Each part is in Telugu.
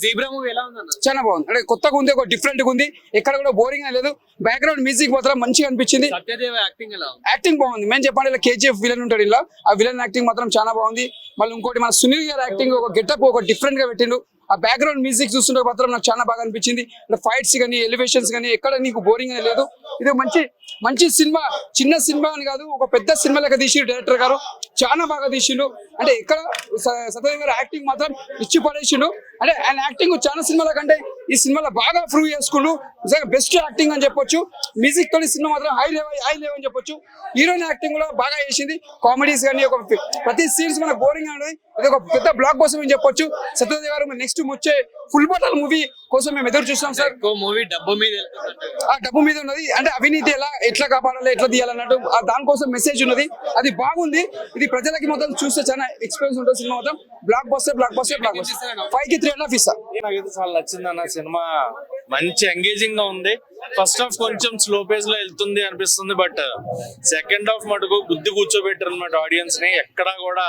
జీబ్రా మూవీ ఎలా ఉందన్న? చాలా బాగుంది. అంటే కొత్తగా ఉంది ఒక డిఫరెంట్గా ఉంది. ఎక్కడ కూడా బోరింగ్ లేదు. బ్యాక్గ్రౌండ్ మ్యూజిక్ మాత్రం మంచిగా అనిపించింది. సత్యదేవ యాక్టింగ్ ఎలా ఉంది? యాక్టింగ్ బాగుంది. మేము చెప్పండి ఇలా కేజీఎఫ్ విలన్ ఉంటాడు ఇలా ఆ విలన్ యాక్టింగ్ మాత్రం చాలా బాగుంది. మళ్ళీ ఇంకోటి మన సునీల్ గారి యాక్టింగ్ ఒక గెటప్ ఒక డిఫరెంట్గా పెట్టిండు. ఆ బ్యాక్గ్రౌండ్ మ్యూజిక్ చూస్తుంటే మాత్రం నాకు చాలా బాగా అనిపించింది. ఫైట్స్ కానీ ఎలివేషన్స్ కానీ ఎక్కడ నీకు బోరింగ్ లేదు. ఇది మంచి మంచి సినిమా చిన్న సినిమా అని కాదు ఒక పెద్ద సినిమా లెక్క తీసి డైరెక్టర్ గారు. చాలా బాగా తీసిండు. అంటే ఇక్కడ స- సత్యదేవ్ గారు యాక్టింగ్ మాత్రం ఇచ్చి పడేసిండు. అంటే ఆయన యాక్టింగ్ చాలా సినిమాల కంటే ఈ సినిమాలో బాగా ప్రూవ్ చేసుకుండు. నిజంగా బెస్ట్ యాక్టింగ్ అని చెప్పొచ్చు. మ్యూజిక్ తోని సినిమా మాత్రం హై లెవెల్ హై లెవెల్ అని చెప్పొచ్చు. హీరోయిన్ యాక్టింగ్ కూడా బాగా చేసింది. కామెడీస్ కానీ ఒక ప్రతి సీన్స్ మనకు బోరింగ్ అనేది అది ఒక పెద్ద బ్లాక్ కోసం అని చెప్పొచ్చు. సత్యదేవ్ గారు నెక్స్ట్ వచ్చే ఫుల్ బాటల్ మూవీ కోసం మేము ఎదురు చూస్తాం సార్. ఎక్కువ మూవీ డబ్బు మీద ఆ డబ్బు మీద ఉన్నది. అంటే అవినీతి ఎలా ఎట్లా కాపాడాలి ఎట్లా తీయాలన్నట్టు ఆ దానికోసం మెసేజ్ ఉన్నది. అది బాగుంది. ఇది ప్రజలకి మొత్తం చూస్తే చాలా ఎక్స్పీరియన్స్ ఉంటుంది సినిమా మొత్తం blockbuster blockbuster blockbuster ఫైవ్కి త్రీ అండ్ హాఫ్ ఇస్తా. నాకైతే చాలా నచ్చింది అన్న సినిమా. మంచి ఎంగేజింగ్గా ఉంది. ఫస్ట్ హాఫ్ కొంచెం స్లో పేస్లో వెళ్తుంది అనిపిస్తుంది బట్ సెకండ్ హాఫ్ మటుకు బుద్ధి కూర్చోబెట్టారు అనమాట ఆడియన్స్ని. ఎక్కడా కూడా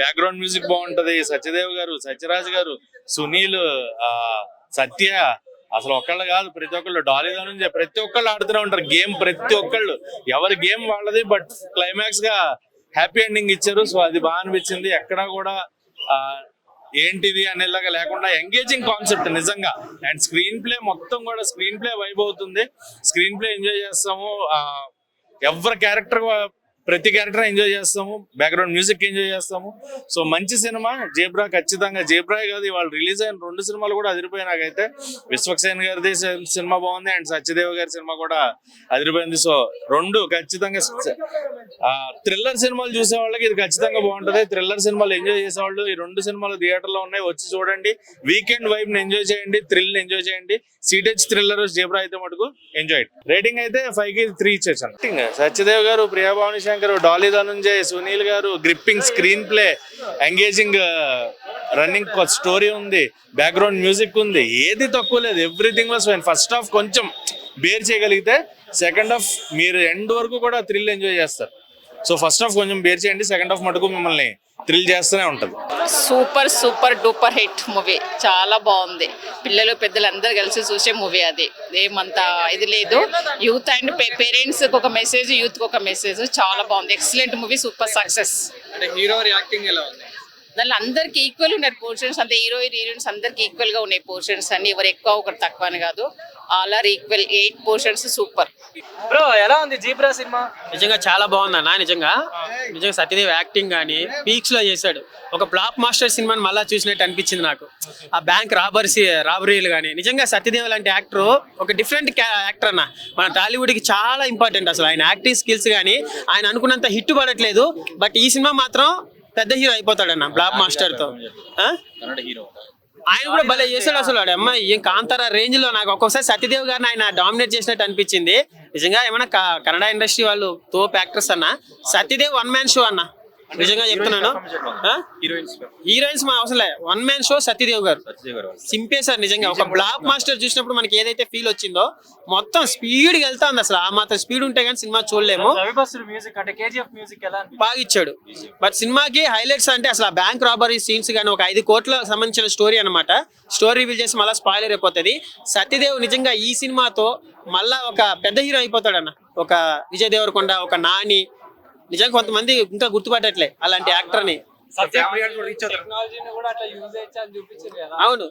బ్యాక్గ్రౌండ్ మ్యూజిక్ బాగుంటది. సత్యదేవ్ గారు సత్యరాజ్ గారు సునీల్ ఆ సత్య అసలు ఒక్కళ్ళు కాదు ప్రతి ఒక్కళ్ళు డాలీలో నుంచి ప్రతి ఒక్కళ్ళు ఆడుతూనే ఉంటారు. గేమ్ ప్రతి ఒక్కళ్ళు. ఎవరి గేమ్ వాళ్ళది బట్ క్లైమాక్స్గా హ్యాపీ ఎండింగ్ ఇచ్చారు. సో అది బాగా అనిపించింది. ఎక్కడా కూడా ఆ ఏంటిది అనేలాగా లేకుండా ఎంగేజింగ్ కాన్సెప్ట్ నిజంగా. అండ్ స్క్రీన్ ప్లే మొత్తం కూడా స్క్రీన్ ప్లే వైబ్ అవుతుంది. స్క్రీన్ ప్లే ఎంజాయ్ చేస్తాము. ఎవరి క్యారెక్టర్ ప్రతి క్యారెక్టర్ ఎంజాయ్ చేస్తాము బ్యాక్గ్రౌండ్ మ్యూజిక్ ఎంజాయ్ చేస్తాము. సో మంచి సినిమా జేబ్రా ఖచ్చితంగా. జేబ్రాయ్ కాదు ఇవాళ రిలీజ్ అయిన రెండు సినిమాలు కూడా అదిరిపోయి నాకైతే. విశ్వక్సేన్ గారిది సినిమా బాగుంది అండ్ సత్యదేవ్ గారి సినిమా కూడా అదిరిపోయింది. సో రెండు ఖచ్చితంగా థ్రిల్లర్ సినిమాలు చూసే వాళ్ళకి ఇది ఖచ్చితంగా బాగుంటది. థ్రిల్లర్ సినిమాలు ఎంజాయ్ చేసేవాళ్ళు ఈ రెండు సినిమాలు థియేటర్లో ఉన్నాయి. వచ్చి చూడండి. వీకెండ్ వైబ్ని ఎంజాయ్ చేయండి. థ్రిల్ ఎంజాయ్ చేయండి. సిటెచ్ థ్రిల్లర్ జేబ్రా అయితే మటుకు ఎంజాయ్ రేటింగ్ అయితే ఫైవ్కి త్రీ ఇచ్చేసాను. సత్యదేవ్ గారు ప్రియా భవాని శంకర్ డాలీ ధనుంజయ్ సునీల్ గారు gripping screenplay engaging uh, running story ఉంది బ్యాక్గ్రౌండ్ మ్యూజిక్ ఉంది ఏది తక్కువ లేదు everything was fine first half కొంచెం బేర్ చేయగలిగితే సెకండ్ హాఫ్ మీరు ఎండ్ వరకు కూడా థ్రిల్ ఎంజాయ్ చేస్తారు. సో ఫస్ట్ హాఫ్ కొంచెం బేర్ చేయండి సెకండ్ హాఫ్ మటుకు మిమ్మల్ని థ్రిల్ చేస్తూనే ఉంటుంది. Super super duper hit movie. చాలా బాగుంది. పిల్లలు పెద్దలు అందరు కలిసి చూసే మూవీ అది. ఏమంత ఇది లేదు. యూత్ అండ్ పేరెంట్స్ ఒక మెసేజ్ యూత్ ఒక మెసేజ్ చాలా బాగుంది. ఎక్సలెంట్ మూవీ సూపర్ సక్సెస్ అంటే హీరో యాక్టింగ్ ఎలా ఉంది? దానిలో అందరికి ఈక్వల్ ఉన్నారు పోర్షన్స్ అంతే హీరోయిన్ హీరోయిన్స్ అందరికి ఈక్వల్గా ఉన్నాయి పోర్షన్స్ అన్ని. ఎవరు ఎక్కువ ఒకరు తక్కువ అని కాదు. All are equal eight portions super bro ఎలా ఉంది జీబ్రా సినిమా? నిజంగా చాలా బాగుంది అన్న నిజంగా. నిజంగా సత్యదేవ్ యాక్టింగ్ కానీ పీక్స్లో చేశాడు. ఒక బ్లాక్ మాస్టర్ సినిమాని మళ్ళా చూసినట్టు అనిపించింది నాకు. ఆ బ్యాంక్ రాబర్సీ రాబరీలు కానీ నిజంగా సత్యదేవ్ లాంటి యాక్టర్ ఒక డిఫరెంట్ యాక్టర్ అన్న. మన టాలీవుడ్కి చాలా ఇంపార్టెంట్ అసలు. ఆయన యాక్టింగ్ స్కిల్స్ కానీ ఆయన అనుకున్నంత హిట్ పడట్లేదు. బట్ ఈ సినిమా మాత్రం పెద్ద హీరో అయిపోతాడన్న బ్లాక్ మాస్టర్తో. ఆ? ఆయన కూడా భలే చేశాడు అసలు వాడు అమ్మాయి. ఏం కాంతారా రేంజ్లో నాకు ఒక్కోసారి సత్యదేవ్ గారిని ఆయన డామినేట్ చేసినట్టు అనిపించింది. నిజంగా ఏమన్నా క- కన్నడ ఇండస్ట్రీ వాళ్ళు తో యాక్టర్స్ అన్న సత్యదేవ్ వన్ మ్యాన్ షో అన్న నిజంగా చెప్తున్నాను? హీరోయిన్స్ మా అవసరం లే. వన్ మ్యాన్ షో సత్యదేవ్ గారు. సింపేశారు నిజంగా. ఒక బ్లాక్ మాస్టర్ చూసినప్పుడు మనకి ఏదైతే ఫీల్ వచ్చిందో మొత్తం స్పీడ్ వెళ్తా ఉంది అసలు. ఆ మాత్రం స్పీడ్ ఉంటే కానీ సినిమా చూడలేము. బాగా ఇచ్చాడు. బట్ సినిమాకి హైలైట్స్ అంటే అసలు ఆ బ్యాంక్ రాబరీ సీన్స్ కానీ ఒక ఐదు కోట్ల సంబంధించిన స్టోరీ అన్నమాట. స్టోరీ రివీల్ చేసి మళ్ళీ స్పాయిలర్ అయిపోతుంది. సత్యదేవ్ నిజంగా ఈ సినిమాతో మళ్ళా ఒక పెద్ద హీరో అయిపోతాడన్న. ఒక విజయ్ దేవరకొండ ఒక నాని నిజంగా కొంతమంది ఇంకా గుర్తుపట్టట్లే అలాంటి యాక్టర్ని అవును.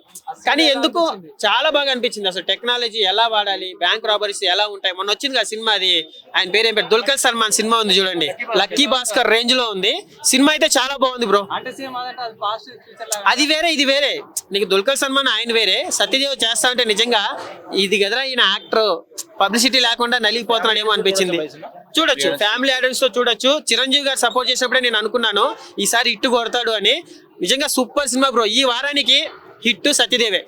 కానీ ఎందుకు చాలా బాగా అనిపించింది అసలు టెక్నాలజీ ఎలా వాడాలి బ్యాంక్ రాబరీస్ ఎలా ఉంటాయి? మొన్న వచ్చింది కదా సినిమా అది. ఆయన పేరేం పేరు? దుల్కర్ సల్మాన్ సినిమా ఉంది చూడండి. లక్కీ భాస్కర్. రేంజ్లో ఉంది. సినిమా అయితే చాలా బాగుంది బ్రో. అంటే సేమ్ అదంటే అది పాస్ట్ ఫ్యూచర్ లాగా. అది వేరే ఇది వేరే. నీకు దుల్కర్ సల్మాన్ ఆయన వేరే. సత్యదేవ్ చేస్తా ఉంటే నిజంగా ఇది కదరా ఈయన యాక్టర్. పబ్లిసిటీ లేకుండా నలిగిపోతున్నాడేమో అనిపించింది. చూడొచ్చు ఫ్యామిలీ ఆడియన్స్తో చూడొచ్చు. చిరంజీవి గారు సపోర్ట్ చేసినప్పుడే నేను అనుకున్నాను ఈసారి హిట్ కొడతాడు అని. నిజంగా సూపర్ సినిమా బ్రో ఈ వారానికి హిట్ సత్యదేవే.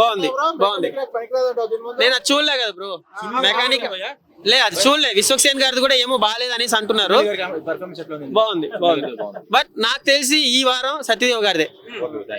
బాగుంది బాగుంది. నేను అది చూడలే కదా బ్రో. మెకానిక్ లే అది చూడలే. విశ్వక్సేన్ గారిది కూడా ఏమో బాగాలేదు అనేసి అంటున్నారు. బాగుంది బాగుంది. బట్ నాకు తెలిసి ఈ వారం సత్యదేవ్ గారిదే.